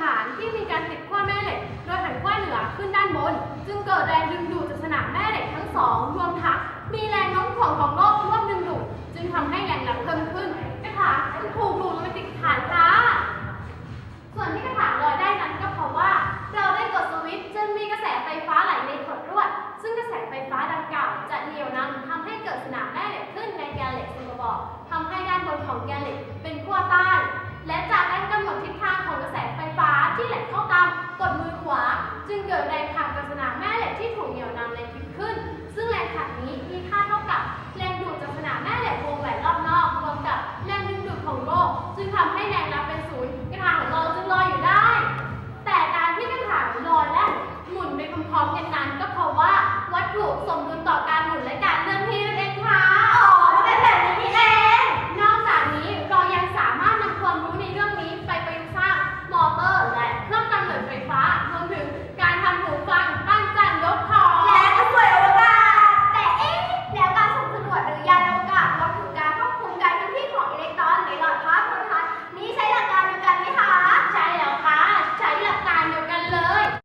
ฐานที่มีการติดขั้วแม่เหล็ก โดยหันขั้วเหนือขึ้นด้านบน จึงเกิดแรงดึงดูดจากสนามแม่เหล็กทั้งสองรวมทั้งมีแรงโน้มถ่วงของโลกร่วมดึงดูดจึงทำให้แรงหลันเพิ่มขึ้นกระถางถูกดูดลงไปติดฐานค่ะส่วนที่กระถางลอยได้นั้นก็เพราะว่า เราได้กดสวิตช์จึงมีกระแสไฟฟ้าไหลในขดลวด ซึ่งกระแสไฟฟ้าดังกล่าวจะเหนี่ยวนำทำให้เกิดสนามแม่เหล็กขึ้นในแกนเหล็กสมบอกทำให้ด้านบนของแกนเหล็กามกดมือขวา จึงเกิดแรงขัดจากสนามแม่เหล็กที่ถูกเหนี่ยวนำแรงพิมขึ้น ซึ่งแรงขัดนี้มีค่าเท่ากับแรงดูดจากสนามแม่เหล็กวงแหวนรอบนอกรวมกับแรงดึงดูดของโลกจึงทำให้แรงรับเป็นศูนย์กระถางของเราจึงลอยอยู่ได้ แต่การที่กระถางลอยและหมุนไปพร้อมๆกันนั้น